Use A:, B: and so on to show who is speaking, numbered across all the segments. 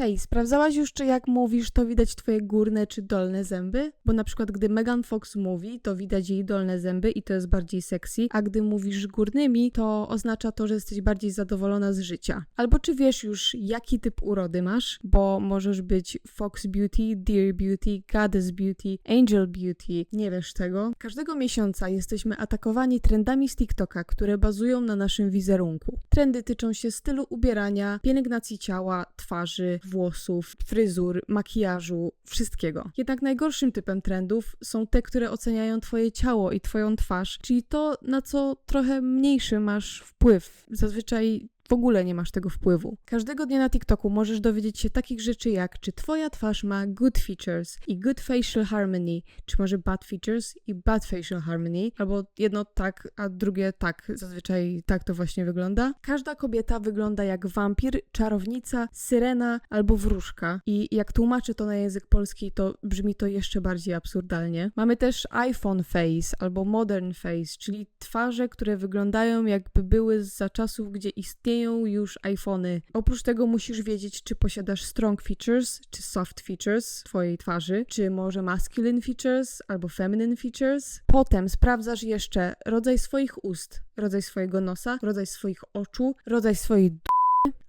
A: Hej, sprawdzałaś już, czy jak mówisz, to widać twoje górne czy dolne zęby? Bo na przykład, gdy Megan Fox mówi, to widać jej dolne zęby i to jest bardziej sexy, a gdy mówisz górnymi, to oznacza to, że jesteś bardziej zadowolona z życia. Albo czy wiesz już, jaki typ urody masz? Bo możesz być Fox Beauty, Dear Beauty, Goddess Beauty, Angel Beauty. Nie wiesz tego? Każdego miesiąca jesteśmy atakowani trendami z TikToka, które bazują na naszym wizerunku. Trendy tyczą się stylu ubierania, pielęgnacji ciała, twarzy, włosów, fryzur, makijażu, wszystkiego. Jednak najgorszym typem trendów są te, które oceniają Twoje ciało i Twoją twarz, czyli to, na co trochę mniejszy masz wpływ. Zazwyczaj w ogóle nie masz tego wpływu. Każdego dnia na TikToku możesz dowiedzieć się takich rzeczy jak, czy twoja twarz ma good features i good facial harmony, czy może bad features i bad facial harmony, albo jedno tak, a drugie tak. Zazwyczaj tak to właśnie wygląda. Każda kobieta wygląda jak wampir, czarownica, syrena albo wróżka. I jak tłumaczę to na język polski, to brzmi to jeszcze bardziej absurdalnie. Mamy też iPhone face albo modern face, czyli twarze, które wyglądają jakby były za czasów, gdzie istnieją już iPhony. Oprócz tego musisz wiedzieć, czy posiadasz strong features, czy soft features twojej twarzy, czy może masculine features albo feminine features. Potem sprawdzasz jeszcze rodzaj swoich ust, rodzaj swojego nosa, rodzaj swoich oczu, rodzaj swojej d-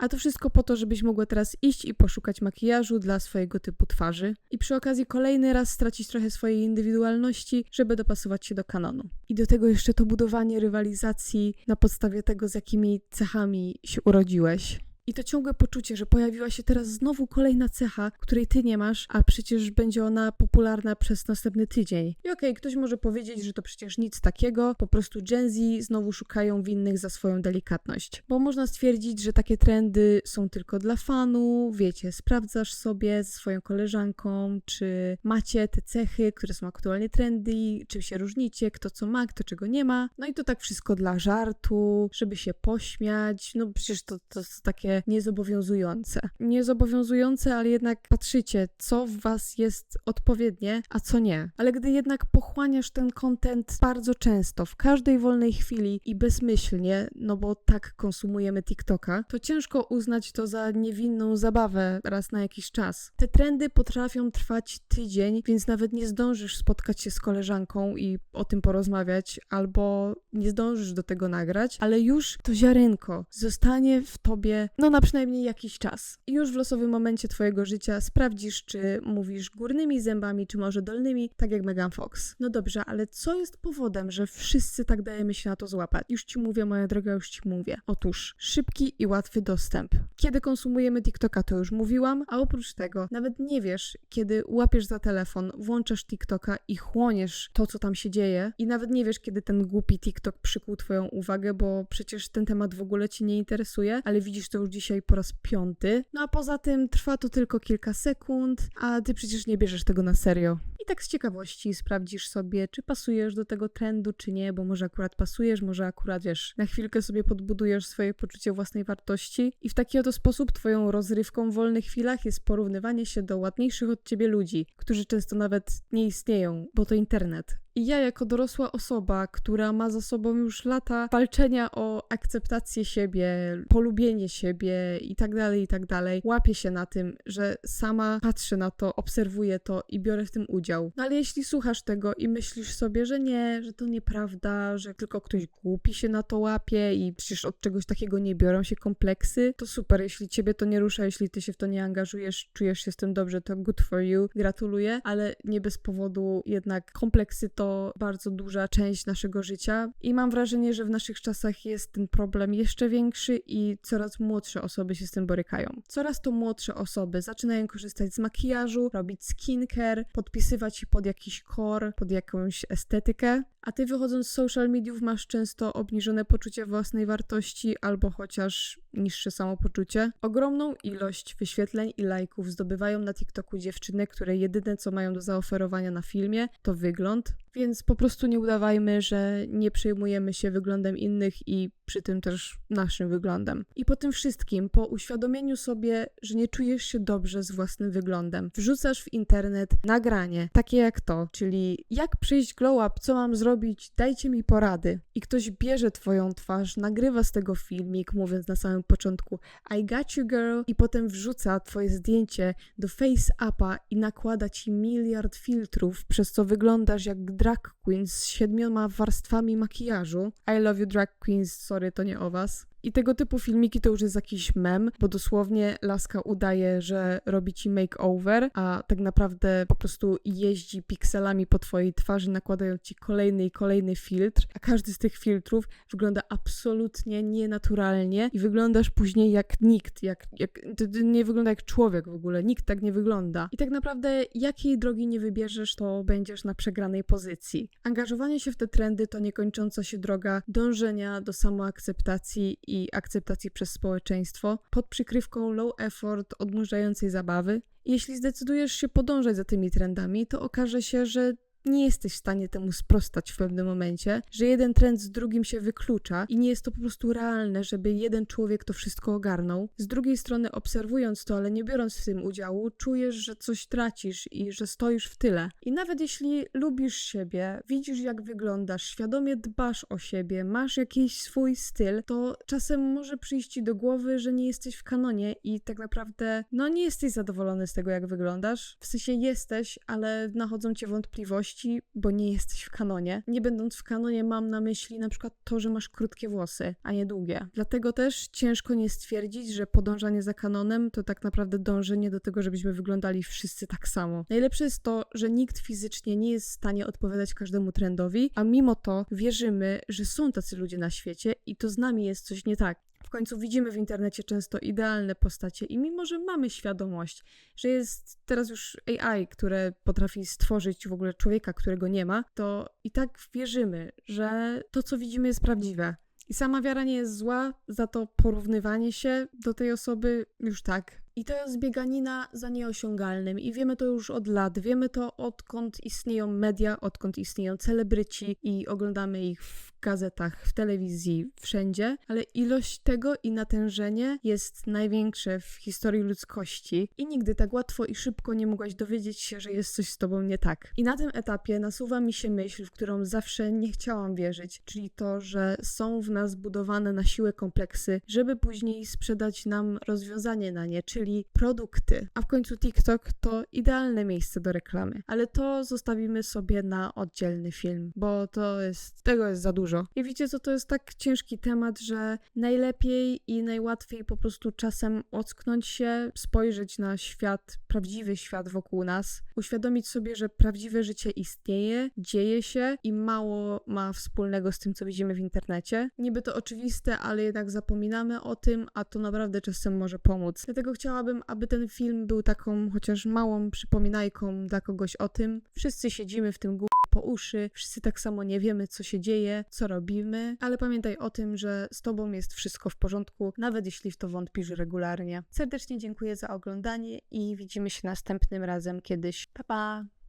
A: a to wszystko po to, żebyś mogła teraz iść i poszukać makijażu dla swojego typu twarzy i przy okazji kolejny raz stracić trochę swojej indywidualności, żeby dopasować się do kanonu. I do tego jeszcze to budowanie rywalizacji na podstawie tego, z jakimi cechami się urodziłeś. I to ciągłe poczucie, że pojawiła się teraz znowu kolejna cecha, której ty nie masz, a przecież będzie ona popularna przez następny tydzień. I okej, ktoś może powiedzieć, że to przecież nic takiego, po prostu Gen Z znowu szukają winnych za swoją delikatność. Bo można stwierdzić, że takie trendy są tylko dla fanu, wiecie, sprawdzasz sobie ze swoją koleżanką, czy macie te cechy, które są aktualnie trendy, czym się różnicie, kto co ma, kto czego nie ma. No i to tak wszystko dla żartu, żeby się pośmiać, no przecież to, to takie niezobowiązujące. Niezobowiązujące, ale jednak patrzycie, co w was jest odpowiednie, a co nie. Ale gdy jednak pochłaniasz ten content bardzo często, w każdej wolnej chwili i bezmyślnie, no bo tak konsumujemy TikToka, to ciężko uznać to za niewinną zabawę raz na jakiś czas. Te trendy potrafią trwać tydzień, więc nawet nie zdążysz spotkać się z koleżanką i o tym porozmawiać, albo nie zdążysz do tego nagrać, ale już to ziarenko zostanie w tobie, no na przynajmniej jakiś czas. Już w losowym momencie twojego życia sprawdzisz, czy mówisz górnymi zębami, czy może dolnymi, tak jak Megan Fox. No dobrze, ale co jest powodem, że wszyscy tak dajemy się na to złapać? Już ci mówię, moja droga, już ci mówię. Otóż szybki i łatwy dostęp. Kiedy konsumujemy TikToka, to już mówiłam, a oprócz tego nawet nie wiesz, kiedy łapiesz za telefon, włączasz TikToka i chłoniesz to, co tam się dzieje i nawet nie wiesz, kiedy ten głupi TikTok przykuł twoją uwagę, bo przecież ten temat w ogóle cię nie interesuje, ale widzisz to już dzisiaj po raz piąty. No a poza tym trwa to tylko kilka sekund, a ty przecież nie bierzesz tego na serio. I tak z ciekawości sprawdzisz sobie, czy pasujesz do tego trendu, czy nie, bo może akurat pasujesz, może akurat wiesz, na chwilkę sobie podbudujesz swoje poczucie własnej wartości i w taki oto sposób twoją rozrywką w wolnych chwilach jest porównywanie się do ładniejszych od ciebie ludzi, którzy często nawet nie istnieją, bo to internet. I ja, jako dorosła osoba, która ma za sobą już lata walczenia o akceptację siebie, polubienie siebie i tak dalej, i tak dalej, łapię się na tym, że sama patrzę na to, obserwuję to i biorę w tym udział. No ale jeśli słuchasz tego i myślisz sobie, że nie, że to nieprawda, że tylko ktoś głupi się na to łapie i przecież od czegoś takiego nie biorą się kompleksy, to super. Jeśli ciebie to nie rusza, jeśli ty się w to nie angażujesz, czujesz się z tym dobrze, to good for you, gratuluję, ale nie bez powodu jednak kompleksy to bardzo duża część naszego życia i mam wrażenie, że w naszych czasach jest ten problem jeszcze większy i coraz młodsze osoby się z tym borykają. Coraz to młodsze osoby zaczynają korzystać z makijażu, robić skincare, podpisywać się pod jakiś core, pod jakąś estetykę, a ty wychodząc z social mediów masz często obniżone poczucie własnej wartości albo chociaż niższe samopoczucie. Ogromną ilość wyświetleń i lajków zdobywają na TikToku dziewczyny, które jedyne co mają do zaoferowania na filmie to wygląd, więc po prostu nie udawajmy, że nie przejmujemy się wyglądem innych i przy tym też naszym wyglądem. I po tym wszystkim, po uświadomieniu sobie, że nie czujesz się dobrze z własnym wyglądem, wrzucasz w internet nagranie, takie jak to, czyli jak przyjść glow up, co mam zrobić, dajcie mi porady. I ktoś bierze twoją twarz, nagrywa z tego filmik, mówiąc na samym początku I got you girl i potem wrzuca twoje zdjęcie do face upa i nakłada ci miliard filtrów, przez co wyglądasz jak drag queen z siedmioma warstwami makijażu. I love you drag queens, sorry, to nie o was. I tego typu filmiki to już jest jakiś mem, bo dosłownie laska udaje, że robi ci makeover, a tak naprawdę po prostu jeździ pikselami po twojej twarzy, nakładając ci kolejny i kolejny filtr, a każdy z tych filtrów wygląda absolutnie nienaturalnie i wyglądasz później jak nikt, jak, jak to nie wygląda jak człowiek w ogóle, nikt tak nie wygląda. I tak naprawdę jakiej drogi nie wybierzesz, to będziesz na przegranej pozycji. Angażowanie się w te trendy to niekończąca się droga dążenia do samoakceptacji i akceptacji przez społeczeństwo pod przykrywką low effort, odmurzającej zabawy. Jeśli zdecydujesz się podążać za tymi trendami, to okaże się, że nie jesteś w stanie temu sprostać w pewnym momencie, że jeden trend z drugim się wyklucza i nie jest to po prostu realne, żeby jeden człowiek to wszystko ogarnął. Z drugiej strony, obserwując to, ale nie biorąc w tym udziału, czujesz, że coś tracisz i że stoisz w tyle. I nawet jeśli lubisz siebie, widzisz jak wyglądasz, świadomie dbasz o siebie, masz jakiś swój styl, to czasem może przyjść ci do głowy, że nie jesteś w kanonie i tak naprawdę, no nie jesteś zadowolony z tego, jak wyglądasz. W sensie jesteś, ale nachodzą cię wątpliwości bo nie jesteś w kanonie. Nie będąc w kanonie, mam na myśli na przykład to, że masz krótkie włosy, a nie długie. Dlatego też ciężko nie stwierdzić, że podążanie za kanonem to tak naprawdę dążenie do tego, żebyśmy wyglądali wszyscy tak samo. Najlepsze jest to, że nikt fizycznie nie jest w stanie odpowiadać każdemu trendowi, a mimo to wierzymy, że są tacy ludzie na świecie i to z nami jest coś nie tak. Końcu widzimy w internecie często idealne postacie i mimo, że mamy świadomość, że jest teraz już AI, które potrafi stworzyć w ogóle człowieka, którego nie ma, to i tak wierzymy, że to, co widzimy, jest prawdziwe. I sama wiara nie jest zła, za to porównywanie się do tej osoby już tak. I to jest bieganina za nieosiągalnym. I wiemy to już od lat. Wiemy to odkąd istnieją media, odkąd istnieją celebryci i oglądamy ich w gazetach, w telewizji, wszędzie. Ale ilość tego i natężenie jest największe w historii ludzkości. I nigdy tak łatwo i szybko nie mogłaś dowiedzieć się, że jest coś z tobą nie tak. I na tym etapie nasuwa mi się myśl, w którą zawsze nie chciałam wierzyć, czyli to, że są w nas budowane na siłę kompleksy, żeby później sprzedać nam rozwiązanie na nie, czyli produkty. A w końcu TikTok to idealne miejsce do reklamy. Ale to zostawimy sobie na oddzielny film, bo to jest, tego jest za dużo. I wiecie co, to jest tak ciężki temat, że najlepiej i najłatwiej po prostu czasem ocknąć się, spojrzeć na świat, prawdziwy świat wokół nas, uświadomić sobie, że prawdziwe życie istnieje, dzieje się i mało ma wspólnego z tym, co widzimy w internecie. Niby to oczywiste, ale jednak zapominamy o tym, a to naprawdę czasem może pomóc. Dlatego chciałabym, aby ten film był taką chociaż małą przypominajką dla kogoś o tym. Wszyscy siedzimy w tym po uszy, wszyscy tak samo nie wiemy, co się dzieje, co robimy, ale pamiętaj o tym, że z tobą jest wszystko w porządku, nawet jeśli w to wątpisz regularnie. Serdecznie dziękuję za oglądanie i widzimy się następnym razem kiedyś. Pa pa!